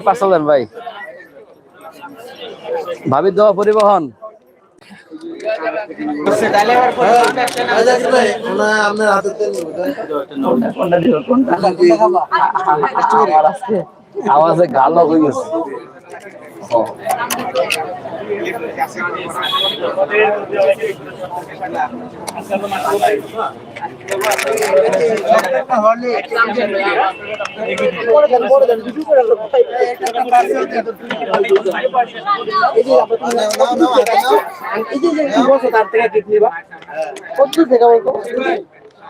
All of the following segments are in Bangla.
পাঁচ হাজার ভাই। ভাবির দেওয়া পরিবহন। আওয়াজে গাল হয়ে গেছে। ওকে এটা আমার আচ্ছা তোমার Macam nak kekulan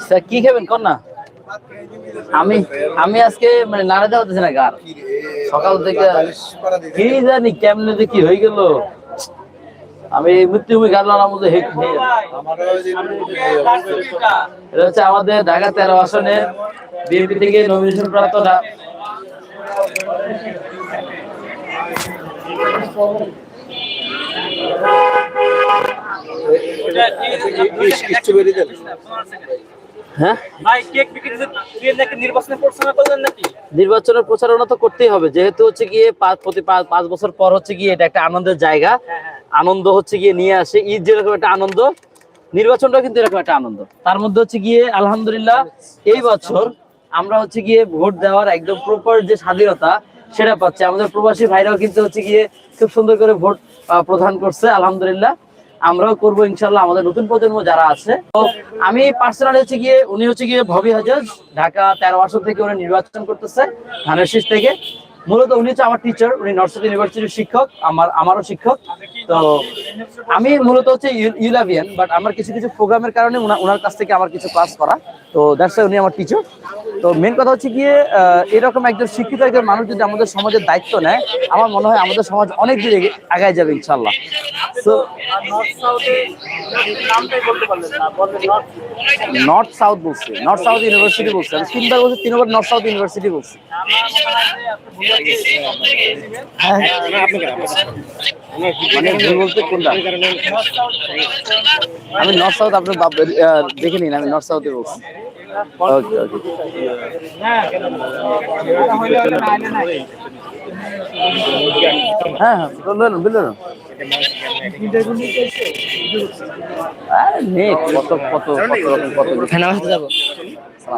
স্যার, কি খাবেন? কর না আমি আমি আজকে মানে নাড়াতে হতেছে না গার সকাল থেকে কি জানি কেমনে কি হয়ে গেল। আমি মৃত্যুভূমি গাড়লার মধ্যে হেট হয়ে এটা হচ্ছে আমাদের ঢাকা তেরো আসনে বিএনপি থেকে নমিনেশন প্রাপ্ত হ্যাঁ? নির্বাচনের প্রচারণা তো করতেই হবে যেহেতু হচ্ছে গিয়ে প্রতি পাঁচ- বছর পর হচ্ছে গিয়ে এটা একটা আনন্দের জায়গা। আনন্দ হচ্ছে গিয়ে নিয়ে আসে ঈদ যেরকম একটা আনন্দ নির্বাচনটা কিন্তু এরকম একটা আনন্দ। তার মধ্যে হচ্ছে গিয়ে আলহামদুলিল্লাহ এই বছর আমরা হচ্ছে গিয়ে ভোট দেওয়ার একদম প্রপার যে স্বাধীনতা সেটা পাচ্ছে। আমাদের প্রবাসী ভাইরাও কিন্তু হচ্ছে গিয়ে খুব সুন্দর করে ভোট প্রদান করছে আলহামদুলিল্লাহ। আমরাও করব ইনশাল্লাহ আমাদের নতুন প্রজন্ম যারা আছে। তো আমি পার্সোনালি হচ্ছে গিয়ে, উনি হচ্ছে গিয়ে ভবি হাজাজ, ঢাকা তেরো আসন থেকে উনি নির্বাচন করতেছে, ধানের শীষ থেকে। মূলত উনি হচ্ছে আমার টিচার উনি নর্থ ইউনিভার্সিটির শিক্ষক, আমার, আমারও শিক্ষক। তো আমি মূলত হচ্ছে ইউলাভিয়ান বাট আমার কিছু কিছু প্রোগ্রামের কারণে ওনার কাছ থেকে আমার কিছু ক্লাস করা। তো দ্যাটস উনি আমার টিচার তো মেন কথা হচ্ছে গিয়ে এরকম একজন শিক্ষিত একজন মানুষ যদি আমাদের সমাজের দায়িত্ব নেয়, আমার মনে হয় আমাদের সমাজ অনেক দূরে আগায় যাবে ইনশাল্লাহ তো নর্থ সাউথে বলছে নর্থ সাউথ ইউনিভার্সিটি বলছে। আমি তিনবার বলছি, তিনবার নর্থ সাউথ ইউনিভার্সিটি বলছি। হ্যাঁ মানে ভুল বলতে কোনটা? আমি নর্থ সাউথ আপনার দেখে নিন আমি নর্থ সাউথে বলছি। ওকে ওকে হ্যাঁ হ্যাঁ কত কত কত রকম কত খানা বাসাতে যাব।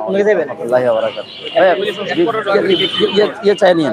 ওনাকে দেবেন? আল্লাহ ইয়ে- চাই নিন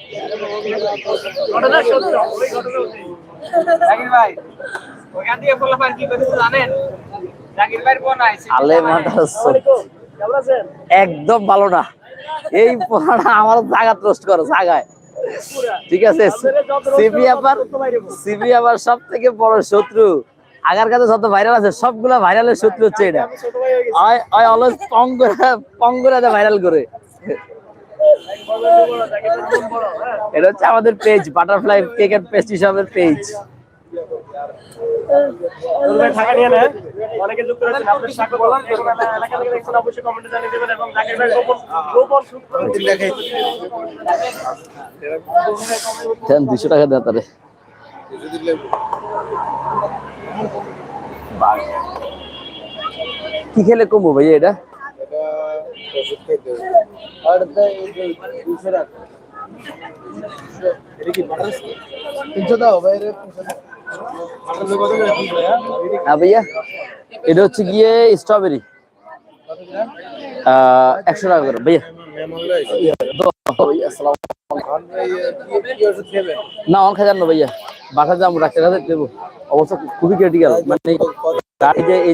ঘটনা সত্য। ওই ঘটনা জাকির ভাই ওখান থেকে ফলাফল কি করেছে জানেন? জাকির ভাইয়ের বোন আইছে। আলে মাথা একদম ভালো না। এই পোড়াটা আমার জায়গা রোস্ট করো জায়গায়। ঠিক আছে সিপি আবার সিপি আবার সব থেকে বড় শত্রু। আগার কাছে যত ভাইরাল আছে সবগুলা ভাইরালের শত্রু হচ্ছে এটা। অলওয়েজ পং করে ভাইরাল করে। ভাই হ্যাঁ এটা হচ্ছে আমাদের page butterfly cake and paste হিসাবে পেজ দুর্গায় নিয়ে নেন অনেকে যুক্ত রয়েছেন আপনার সাক্ষ্য বলার এলাকা থেকে দেখছেন অবশ্যই কমেন্টে জানিয়ে দেবেন এবং জাকির ভাই গোপন গোপন দেন দুশো টাকা দেন তারে। কি খেলে কমবো ভাইয়া এটা? এটা হচ্ছে গিয়ে স্ট্রবেরি একশো টাকা করে ভাইয়া। না অন খাজার না ভাইয়া বাসা যাব ডাক্তার কাছে দেবো অবস্থা খুবই ক্রিটিক্যাল মানে গাড়ি যে এই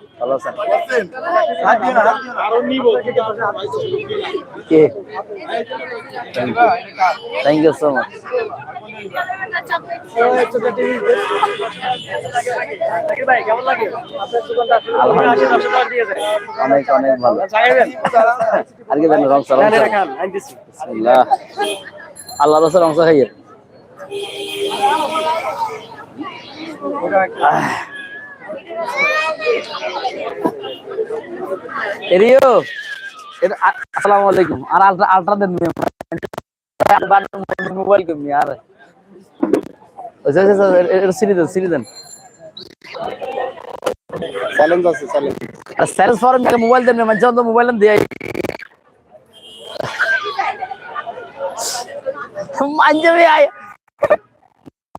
ভালো আছেন? আরও নিব কে থ্যাংক ইউ সো মাচ অনেক অনেক ভালো। আর কি জানেন রং আল্লাহ রসের অংশ খাইয়ে এরিও এটা আসসালামু আলাইকুম। আর আলট্রা আলট্রা দেন মোবাইল কমি আর। সিরি দেন সিরি দেন। চ্যালেঞ্জ আছে চ্যালেঞ্জ। স্যারেস ফরেন থেকে মোবাইল দেন মানে যখন মোবাইল দিয়ে মাঞ্জাবি আয়।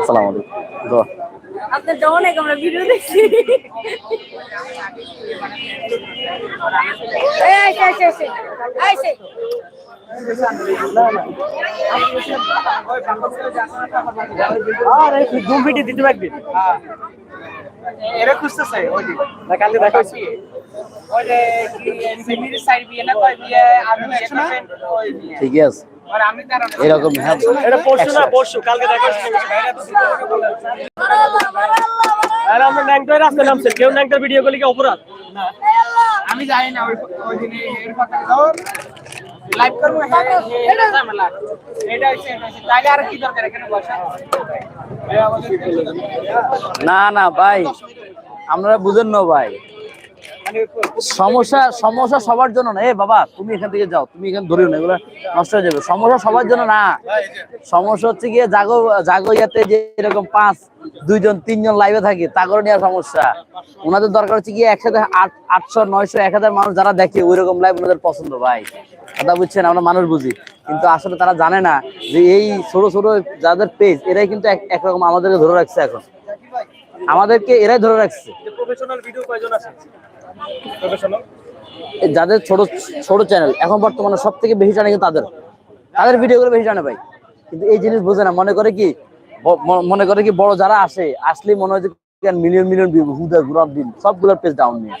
আসসালামু আলাইকুম। দোয়া। আপনার যখন এক আমরা ভিডিও দেখছি। এই আইসে আইসে আইসে আইসে ঘুম পিটি দিতে পারবি? এরা খুঁজতেছে ওই যে। কালকে দেখা হয়েছে। ওই যে সিমির সাইড বিয়ে না কয় বিয়ে? আমি বিয়ে করবেন ওই বিয়ে। ঠিক আছে। এরকম হ্যাঁ। কেউ ন্যাংটার ভিডিও করলে কি অপরাধ? আমি জানি না ওই ওই দিনে এর কথা দাও লাইভ করব হ্যাঁ এটা ঝামেলা। এটা হচ্ছে এটা হচ্ছে। তাহলে আর কি দরকার এখানে বসা? না না ভাই। আপনারা বুঝেন না ভাই। সমস্যা সমস্যা সবার জন্য না। এ বাবা, তুমি এখান থেকে যাও, তুমি এখানে ধরিও না এগুলো নষ্ট হয়ে যাবে। সমস্যা সবার জন্য না। সমস্যা হচ্ছে গিয়ে জাগো জাগো ইয়াতে যে এরকম পাঁচ, দুইজন, তিনজন লাইভে থাকে তা করে নেওয়ার সমস্যা। ওনাদের দরকার হচ্ছে গিয়ে একসাথে আট, আটশো, নয়শো, এক হাজার মানুষ যারা দেখে ওই রকম লাইভ ওনাদের পছন্দ, ভাই। কথা বুঝছেন? আমরা মানুষ বুঝি। কিন্তু আসলে তারা জানে না যে এই ছোট ছোট যাদের পেজ এরাই কিন্তু একরকম আমাদেরকে ধরে রাখছে এখন। আমাদেরকে এরাই ধরে রাখছে। প্রফেশনাল ভিডিও কয়জন আছে? যাদের ছোট ছোট চ্যানেল এখন বর্তমানে সব থেকে বেশি জানে কিন্তু তাদের তাদের ভিডিও গুলো বেশি জানে ভাই কিন্তু এই জিনিস বোঝে না মনে করে কি মনে করে কি বড় যারা আসে আসলে মনে হয় যে মিলিয়ন মিলিয়ন হুদা ঘুরার দিন সবগুলোর পেজ ডাউন নিয়ে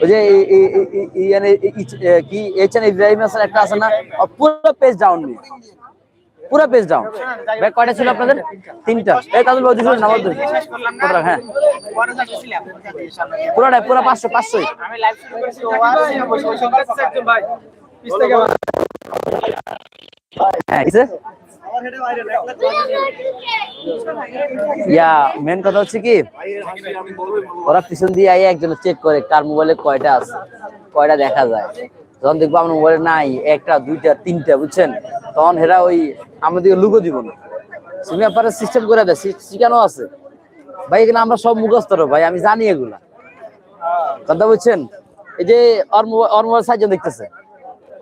ওই যে এই- এই- এই- এই- এই মানে এই- এই- এ, কি ইব্রাহিম হাসান একটা আছে না পুরো পেজ ডাউন নিয়ে পুরো পেজ ডাউন ভাই কয়টা ছিল আপনাদের? তিনটা। এই তাদের বলছি নাম্বার দুই কতটা হ্যাঁ পরে যাচ্ছিলাম পুরোটাই, পুরো পাঁচশো, পাঁচশোই। আমি লাইভ শুরু করেছি একজন ভাই থেকে হ্যাঁ ইয়া মেন কথা হচ্ছে কি, ওরা পিছন দিয়ে আই একজন চেক করে কার মোবাইলে কয়টা আছে, কয়টা দেখা যায়। যখন দেখব আমার মোবাইলে নাই একটা দুইটা তিনটা বুঝছেন? তখন হেরা ওই আমাদেরকে লুকো দিব না। তুমি আপনারা সিস্টেম করে দেয় শিখানো আছে। ভাই এখানে আমরা সব মুখস্থ ভাই আমি জানি এগুলা। কথা বুঝছেন এই যে ওর মোবাইল সাহায্য দেখতেছে।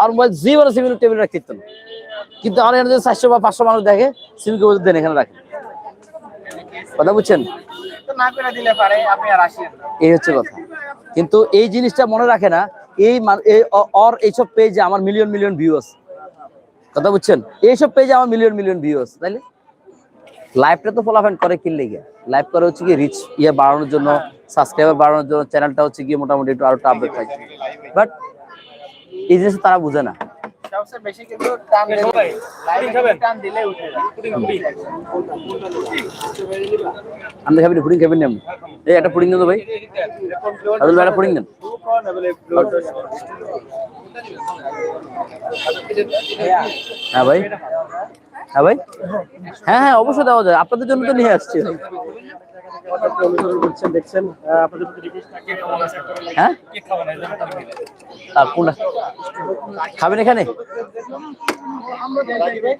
ওর মোবাইল জীবনে সিমিল টেবিল রাখতে না। কিন্তু আমার এখানে যদি চারশো বা পাঁচশো মানুষ দেখে সিমকে বলতে দেন এখানে রাখেন। কথা বুঝছেন আর এই হচ্ছে কথা। কিন্তু এই জিনিসটা মনে রাখে না এই অর এইসব পেজে আমার মিলিয়ন মিলিয়ন ভিউস কথা বুঝছেন? এইসব পেজে আমার মিলিয়ন মিলিয়ন ভিউস তাইলে লাইভটা তো ফলাফেন করে কিনলে গিয়ে। লাইভ করে হচ্ছে কি রিচ ইয়ে বাড়ানোর জন্য সাবস্ক্রাইবার বাড়ানোর জন্য চ্যানেলটা হচ্ছে গিয়ে মোটামুটি একটু আরও আপডেট থাকে বাট এই জিনিসটা তারা বুঝে না। সবচেয়ে বেশি কিন্তু টান দিলে টান দিলে উঠে আপনি খাবেন? পুডিং খাবেন। না? এই একটা পুডিং দেন তো ভাই। আদুল ভাই একটা পুডিং দেন। হ্যাঁ ভাই। হ্যাঁ ভাই। হ্যাঁ হ্যাঁ অবশ্যই দেওয়া যায়। আপনাদের জন্য তো নিয়ে আসছি। হ্যাঁ? আর কোনটা খাবেন এখানে? দিকে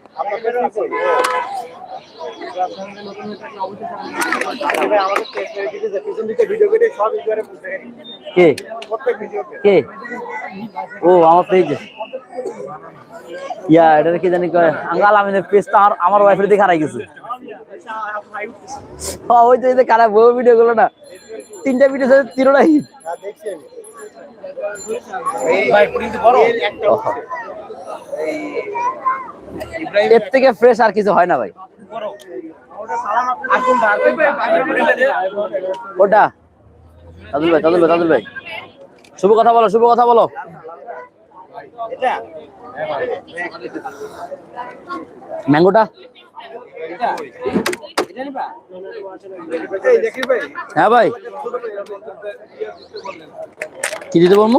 কে? কে? ও আমার পেজ ইয়া এটা কি জানি আঙ্গাল আমিনের পেজটা আমার আমার ওয়াইফের দেখে হারাই গেছে। ওই তো যে কারা বউ ভিডিও গুলো না? তিনটা ভিডিও তিনটা হিট এর থেকে ফ্রেশ আর কিছু হয় না ভাই। ওটা? তাদুল ভাই তাদুল ভাই তাদুল ভাই। শুভ কথা বলো শুভ কথা বলো। ম্যাঙ্গোটা হ্যাঁ ভাই। কি দিতে বলব?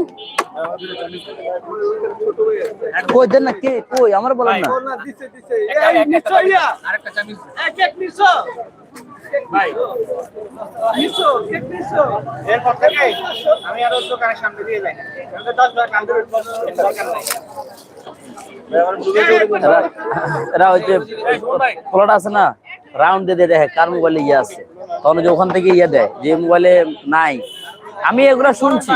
কই দেন না কে কই? আমার বলেন এরপর থেকে আমি আর দোকানের সামনে দিয়ে যাই দশ বার করে দরকার নাই। এরা- ওই আছে না রাউন্ড দিয়ে দিয়ে দেখে কার মোবাইলে ইয়ে আছে। তখন যে ওখান থেকে ইয়ে দেয় যে মোবাইলে নাই। আমি এগুলা শুনছি।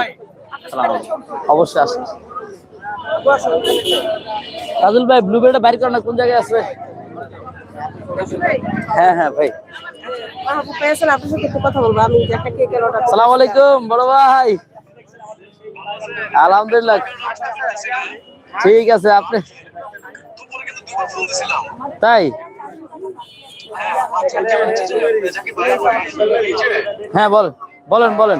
অবশ্যই আসি। রাজুল ভাই ব্লুবেরিটা বাইর করেন না কোন জায়গায় আছে? হ্যাঁ হ্যাঁ ভাই। আপনার সাথে একটু কথা বলব। আমি একটা কেকের অর্ডার সালাম আলাইকুম বড় ভাই। আলহামদুলিল্লাহ। ঠিক আছে আপনি? তাই? হ্যাঁ বল বলেন বলেন।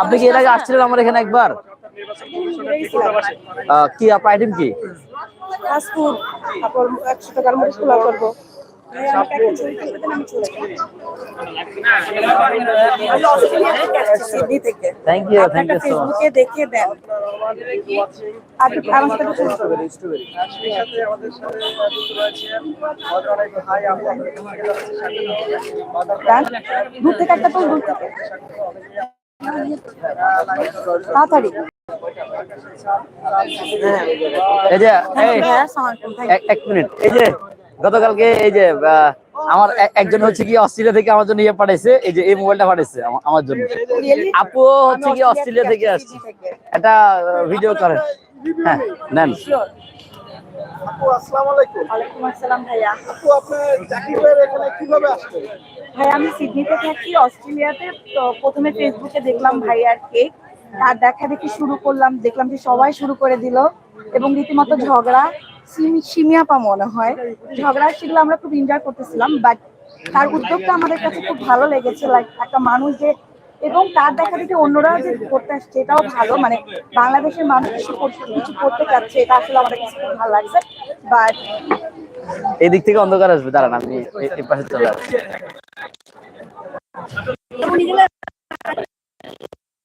আপনি কি এর আগে আসছিলেন আমার এখানে একবার? কি, আপনার আইটেম কি? ফাস্টফুড তারপর একশো টাকার মধ্যে করব। Thank you thank you so much ফেসবুকে দেখে দেন আর আমার সাথে একটু শেয়ার সাথে আমাদের সাথে রয়েছে অনেক ভাই আপু আমাদের এখান থেকে যাচ্ছে সাথে ডান? দূর থেকে একটা তো দূর থেকে। তাড়াতাড়ি। এই যে এই সালাম থ্যাংক এক- এক মিনিট। এই যে গতকালকে এই যে আমার একজন হচ্ছে কি অস্ট্রেলিয়া থেকে আমার জন্য ইয়ে পাঠাইছে এই যে এই মোবাইলটা পাঠাইছে আমার জন্য। আপু হচ্ছে কি অস্ট্রেলিয়া থেকে আসছে। একটা ভিডিও করেন হ্যাঁ নেন। আপু আসসালামু আলাইকুম। ওয়ালাইকুম আসসালাম ভাইয়া। আপু আপনি জাকির এখানে কীভাবে আসলেন ভাই আমি সিডনিতে থাকি অস্ট্রেলিয়াতে তো প্রথমে ফেসবুকে দেখলাম ভাইয়ার কেক তার দেখা দেখি শুরু করলাম দেখলাম যে সবাই শুরু করে দিল এবং রীতিমতো ঝগড়া সিমি- সিমিয়াপা মনে হয়। ঝগড়া সেগুলো আমরা খুব এনজয় করতেছিলাম বাট তার উদ্যোগটা আমাদের কাছে খুব ভালো লেগেছে। লাইক একটা মানুষ যে এবং তার দেখা দেখি অন্যরা যে করতে আসছে এটাও ভালো। মানে বাংলাদেশের মানুষ কিছু করতে- কিছু করতে চাচ্ছে এটা আসলে আমাদের কাছে খুব ভালো লাগছে। বাট এই দিক থেকে অন্ধকার আসবে দাঁড়ান আমি এই- এই পাশে চলে আসছি।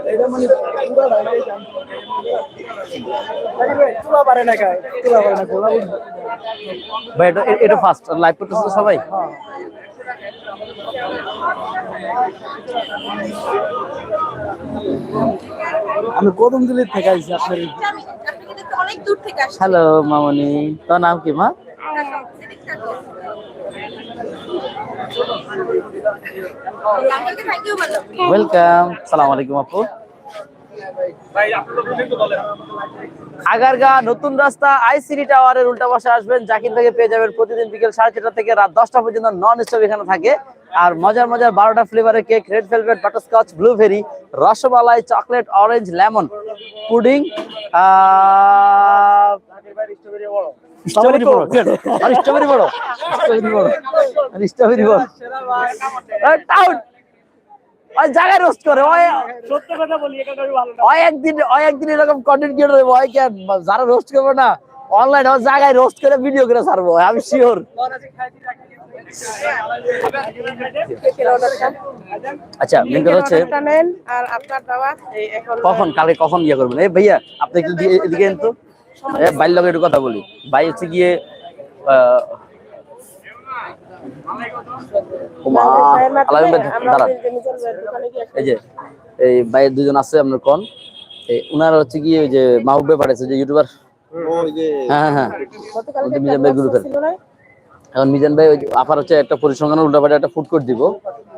ওয়েলকাম সালাম আলাইকুম তুলা পারে না গায়ে তুলা পারে না গোলা উঠবে ভাই এটা এ- এটা ফার্স্ট লাইভ করতেছে সবাই? আমি কদম দিলে থেকে আইছি আপনার অনেক দূর থেকে আসছি হ্যালো মামনি। তোর নাম কি মা? আগারগা, নতুন রাস্তা আইসিডি টাওয়ারের উল্টা পাশে আসবেন, জাকির থেকে পেয়ে যাবেন প্রতিদিন বিকেল সাড়ে চারটা থেকে রাত দশটা পর্যন্ত নন স্টপ এখানে থাকে। আর মজার মজার বারোটা ফ্লেভারের cake red velvet butterscotch blueberry rasmalai chocolate orange lemon pudding strawberry বড় আর স্ট্রবেরি বড়। স্ট্রবেরি বড়। আর স্ট্রবেরি বড়। টাউন ওই জায়গায় রোস্ট করে ওই সত্য কথা বলি এটা ভালো না। ওই একদিন ওই একদিন এরকম কন্টেন্ট ক্রিয়েটর দেবো ওই কে যারা রোস্ট করব না অনলাইন ওই জায়গায় রোস্ট করে ভিডিও করে ছাড়বো আমি শিওর আচ্ছা মেন কথা হচ্ছে নেন আর আপনার দাওয়া এই এখন কখন? কালকে কখন ইয়ে করবেন? এই ভাইয়া আপনি কি এদিকে তো এ বাইর লগে একটু কথা বলি। ভাই হচ্ছে গিয়ে আহ, ওমা, আলামিন ভাই দাঁড়ান। এই যে এই ভাইয়ের দুজন আছে আপনার কোন? উনারা হচ্ছে কি ওই যে মাহবুবে পাঠাইছে যে ইউটিউবার। হ্যাঁ হ্যাঁ হ্যাঁ। মিজান ভাই গ্রুপের এখন মিজান ভাই ওই হচ্ছে একটা পরিসংখ্যান উল্টাপাল্টা একটা ফুড কোর্ট দিব।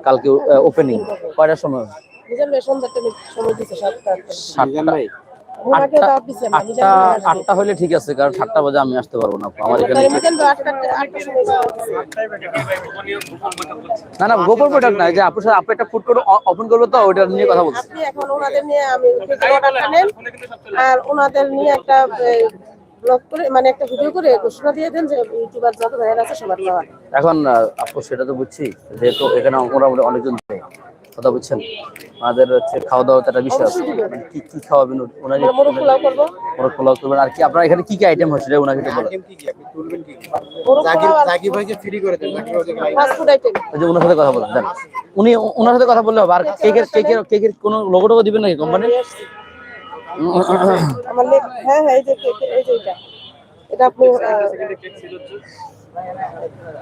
কালকে ওপেনিং কয়টার সময়? সাতটা আটটা হলে ঠিক আছে কারণ সাতটা বাজে আমি আসতে পারব না আমার এখানে না না গোপন প্রোডাক্ট না যে আপনার সাথে আপনি একটা ফুড কোর্ট ওপেন করব তো ওইটা নিয়ে কথা বলছি। এখন ওনাদের নিয়ে আমি আর ওনাদের নিয়ে একটা ব্লগ করে মানে একটা ভিডিও করে ঘোষণা দিয়ে দেন যে ইউটিউবার যত ভাইয়ার আছে সবার খাওয়া এখন আপু সেটা তো বুঝছি যেহেতু এখানে মোটামুটি অনেকজন থাকে কথা বুঝছেন? আমাদের হচ্ছে খাওয়া দাওয়া তো একটা বিষয় আছে। মানে কি কি খাওয়াবেন ওনাকে মোরগ পোলাও করব। ওরা পোলাও করবেন। আর কি আপনার এখানে কি কি আইটেম হচ্ছে ওনাকে একটু বলেন। মোরগ পোলাও আর জাকির ভাইকে ফ্রি করে দেন জাকির ভাইকে ফাস্ট ফুড আইটেম যে ওনার সাথে কথা বলেন দেন। উনি ওনার সাথে কথা বললে হবে। আর কেকের কেকের কেকের কোনো লোগো টোগো দিবেন নাকি কোম্পানি আমার লেগ হ্যাঁ হ্যাঁ এই যে এই যে এটা। এটা আপনি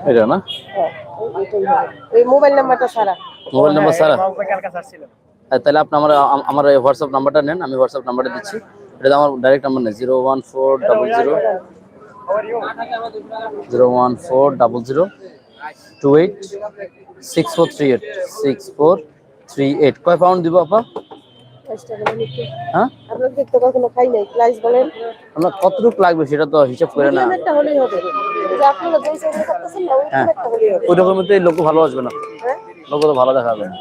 এটা না? হ্যাঁ। এই মোবাইল নাম্বারটা সারা মোবাইল নাম্বার স্যার তাহলে আপনি আমার আম- আমার হোয়াটসঅ্যাপ নাম্বারটা নেন আমি হোয়াটসঅ্যাপ নাম্বারটা দিচ্ছি। এটা আমার ডাইরেক্ট নাম্বার নেই zero one four double zero zero one four double zero two eight six four three eight six four three eight কয় পাউন্ড দিব আপা? হ্যাঁ? আপনার দেখতে কখনো খাই নাই? প্রাইস বলেন কতটুকু লাগবে সেটা তো হিসাব করে না। একটা হলেই হবে। যে আপনারা যেই সাইজে করতেছেন না ওই হ্যাঁ। একটা হলেই হবে। ওই রকমের তো লোক ভালো আসবে না। হ্যাঁ? লোক তো ভালো দেখাবে। না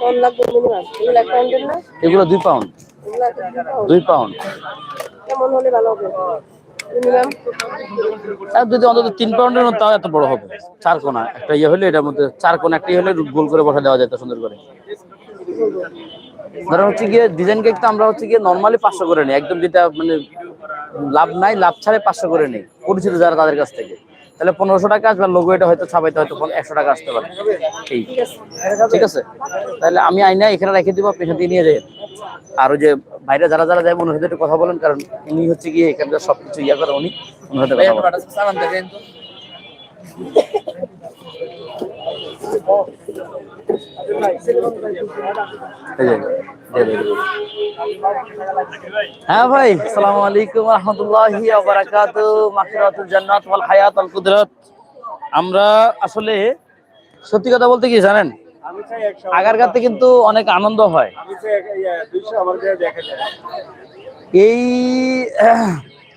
কোন লাগবে মিনিমাম। এগুলো এক পাউন্ডের না? এগুলো দুই পাউন্ড এগুলো এক দুই পাউন্ড কেমন হলে ভালো হবে? মিনিমাম? যদি অন্তত তিন পাউন্ডের মতো তাও এত বড় হবে। চার কোনা। একটা ইয়ে হলে এটার মধ্যে চার কোনা একটা ইয়ে হলে গোল করে বসা দেওয়া যায় তো সুন্দর করে। ধরো হচ্ছে গিয়ে ডিজাইন কেক তো আমরা হচ্ছে গিয়ে নর্মালি পাঁচশো করে নিই। একদম যেটা মানে লাভ নাই, লাভ ছাড়াই পাঁচশো করে নিই, পরিচিত যারা তাদের কাছ থেকে। তাহলে পনেরোশো টাকা আসবে লোগো এটা হয়তো ছাপাইতে হয়তো একশো টাকা আসতে পারে। এই। ঠিক আছে? তাহলে আমি আইনা এখানে রেখে দিব, আপনি দিয়ে নিয়ে যাবেন। আর ওই যে বাইরে যারা যারা যাবেন ওনার সাথে একটু কথা বলেন, কারণ উনি হচ্ছে গিয়ে এখানকার সবকিছু ইয়ে করে, উনি ওনার সাথে কথা বলেন। হ্যাঁ ভাই আসসালামু আলাইকুম রহমতুল্লাহি জান্নাত ওয়াল হায়াতুল কুদরত। আমরা আসলে সত্যি কথা বলতে কি জানেন? আগারগাতে কিন্তু অনেক আনন্দ হয়। এই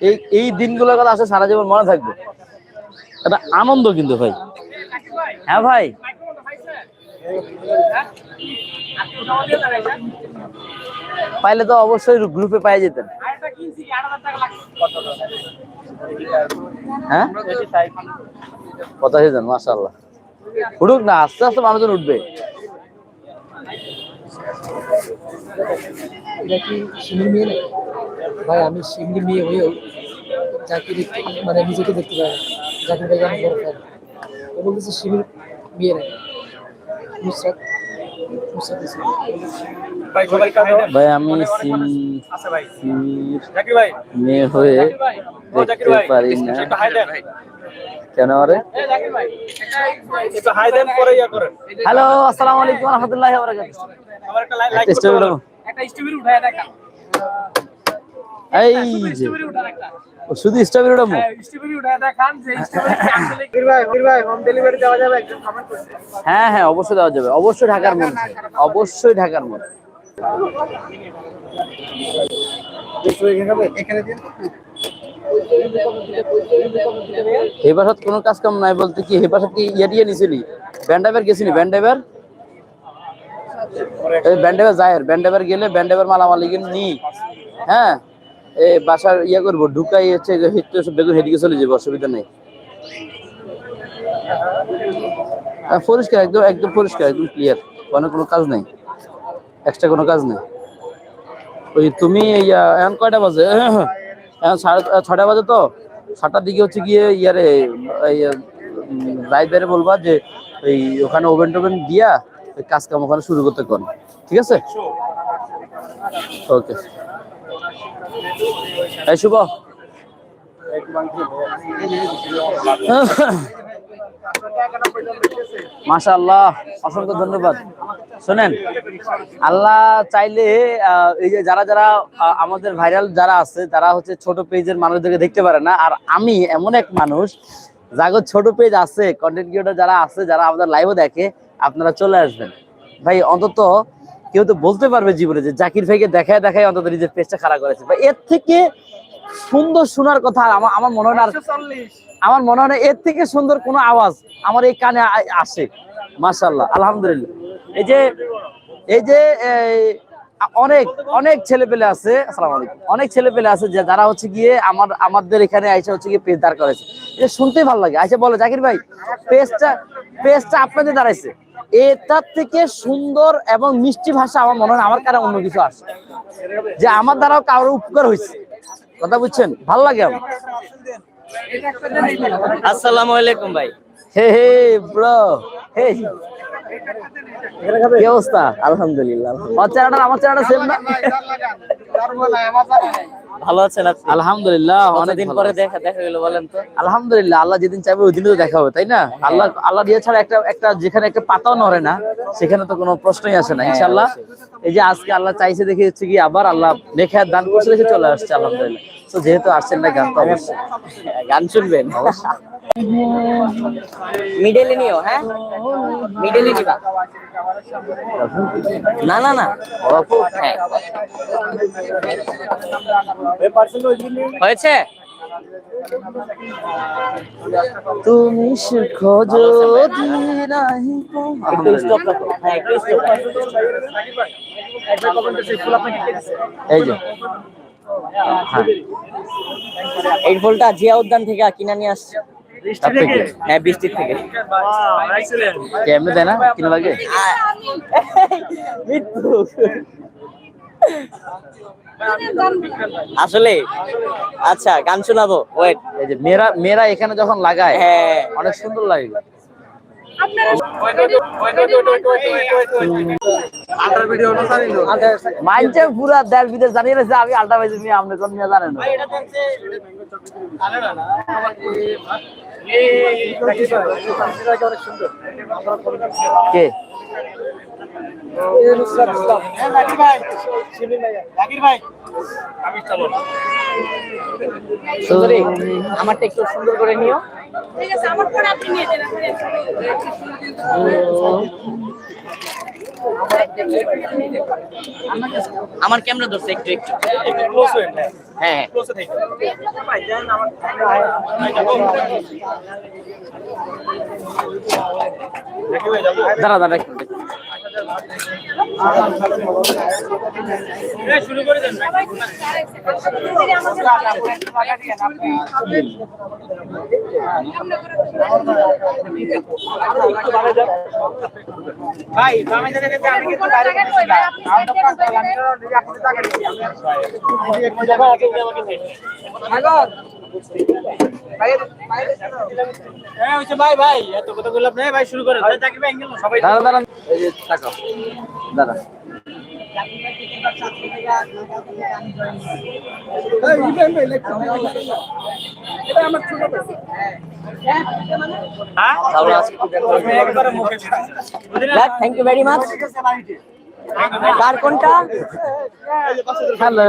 এই এই দিনগুলোর কথা আসলে সারা জীবন মনে থাকবে। একটা আনন্দ কিন্তু ভাই। হ্যাঁ ভাই পাইলে তো অবশ্যই গ্রুপে পাই যেতেন। হ্যাঁ? পঁচাশি জন মাসাল্লাহ উঠুক না, আস্তে আস্তে মানুষজন উঠবে। মেয়ে ভাই, আমি সিঙ্গি মেয়ে হয়েও জাকির মানে নিজেকে দেখতে পারে না। জাকির ভাই অনেক বড় ফ্যান ও বলতেছে বিয়ে নেই নুসরাত ভাই আমি মেয়ে হয়ে দেখতে পারি না। কেন আরে? হ্যালো আসসালামু আলাইকুম রহমতুল্লাহি একটা স্টোরি উঠায় দেখা এই যে শুধু স্ট্রবেরি হ্যাঁ স্ট্রবেরি উঠায় দেখান যে স্ট্রবেরি ভাই হোম ডেলিভারি দেওয়া যাবে একজন কমেন্ট করছে হ্যাঁ হ্যাঁ অবশ্যই দেওয়া যাবে অবশ্যই ঢাকার মধ্যে অবশ্যই ঢাকার মধ্যে এই বাসাত কোনো কাজ কাম নাই বলতে কি এই বাসাত কি ইয়ে দিয়ে নিছিলি ব্যান্ডাইভার গেছিলি ব্যান্ডাইভার এই ব্যান্ডাইভার যায়ের ব্যান্ডাইভার গেলে ব্যান্ডাইভার মালামালি নি হ্যাঁ বাসার ইয়ে করব ঢুকাই হচ্ছে বেগুন হেঁটে চলে যাবে অসুবিধা নেই। পরিষ্কার একদম একদম পরিষ্কার একদম ক্লিয়ার কোনো কোনো কাজ নেই। এক্সট্রা কোনো কাজ নেই। ওই তুমি ইয়া, এখন কয়টা বাজে? এখন সাড়ে ছটা বাজে তো। সাতটার দিকে হচ্ছে গিয়ে ইয়ারে বাইরে বলবা যে এই ওখানে ওভেন টোভেন দিয়া কাজ কাম ওখানে শুরু করতে কোন ঠিক আছে? ওকে এই শুভ। মাশাআল্লাহ, অসংখ্য ধন্যবাদ। শোনেন, আল্লাহ চাইলে এই যে যারা যারা আমাদের ভাইরাল যারা আছে, তারা হচ্ছে ছোট পেজের মানুষদেরকে দেখতে পারে না। আর আমি এমন এক মানুষ যাগো ছোট পেজ আছে কন্টেন্ট ক্রিয়েটর যারা আছে, যারা আমাদের লাইভও দেখে, আপনারা চলে আসবেন। ভাই, অন্তত কেউ তো বলতে পারবে জীবনে যে জাকির ভাইকে দেখায় দেখায় অন্তত নিজের পেজটা খারাপ করেছে। বা এর থেকে সুন্দর শোনার কথা আমার আমার মনে হয় না আমার মনে হয় না এর থেকে সুন্দর কোনো আওয়াজ আমার এই কানে আসে। মাসাল্লাহ আলহামদুলিল্লাহ। এই যে এই যে অনেক অনেক ছেলে পেলে আছে আসসালামু আলাইকুম। অনেক ছেলে পেলে আছে যে যারা হচ্ছে গিয়ে আমার আমাদের এখানে আইসা হচ্ছে গিয়ে পেজ দাঁড় করেছে এটা শুনতেই ভালো লাগে। আইসা বলে জাকির ভাই পেজটা পেজটা আপনাদের দাঁড়াইছে। এটার থেকে সুন্দর এবং মিষ্টি ভাষা আমার মনে হয় আমার কারণে অন্য কিছু আসে। যে আমার দ্বারাও কারোর উপকার হয়েছে। কথা বুঝছেন? ভালো লাগে আমার। আসসালামু আলাইকুম ভাই। Hey hey bro hey. কি অবস্থা? আলহামদুলিল্লাহ আমার চেহারাটা আমার চেহারাটা সেম না? ভালো আছেন আলহামদুলিল্লাহ অনেকদিন পরে দেখা দেখা গেল বলেন তো? আলহামদুলিল্লাহ আল্লাহ যেদিন চাইবে ওই দিনই তো দেখা হবে তাই না? আল্লাহ আল্লাহ দিয়ে ছাড়া একটা একটা যেখানে একটা পাতাও নড়ে না সেখানে তো কোনো প্রশ্নই আসে না ইনশাআল্লাহ। এই যে আজকে আল্লাহ চাইছে দেখে হচ্ছে কি আবার আল্লাহ দেখে আর দান করছে দেখে চলে আসছে আলহামদুলিল্লাহ। তো যেহেতু আসছেন না গান তো অবশ্যই। গান শুনবেন। মিডলে নিও হ্যাঁ? মিডলে নিবা। না না না। হ্যাঁ। হয়েছে? তুমি রাখো হ্যাঁ এই যে। হ্যাঁ। এই ফুলটা জিয়া উদ্যান থেকে কিনে নিয়ে আসছে। হ্যাঁ বৃষ্টির থেকে। কেমনে দেয় না? কিনা লাগে আসলে আচ্ছা গান শোনাবো। ওয়েট এই যে মেয়েরা মেয়েরা এখানে যখন লাগায় হ্যাঁ। অনেক সুন্দর লাগে। মাইন্ডে পুরা দেশ বিদেশ জানিয়ে রয়েছে আমি আলটা বাইজ নিয়ে আপনি কোন নিয়ে জানেন? কে? সুন্দরী একটু সুন্দর করে নিও। ঠিক আছে আমার ক্যামেরা ধরছে একটু একটু। হ্যাঁ হ্যাঁ। দাঁড়া দাঁড়া। ভাই আমি কিন্তু বাইরে আমি থ্যাংক ইউ ভেরি মাচ কার কোনটা? হ্যালো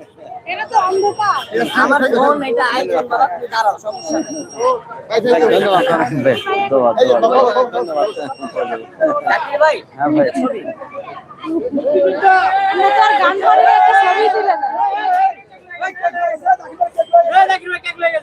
আমার ফোন এটা আইফোন বাবা তুমি দাঁড়াও সমস্যা নেই। ধন্যবাদ ধন্যবাদ, ধন্যবাদ। ভাই হ্যাঁ ভাই গান করে একটা ছবি তুলে না চাকরি ভাই কেক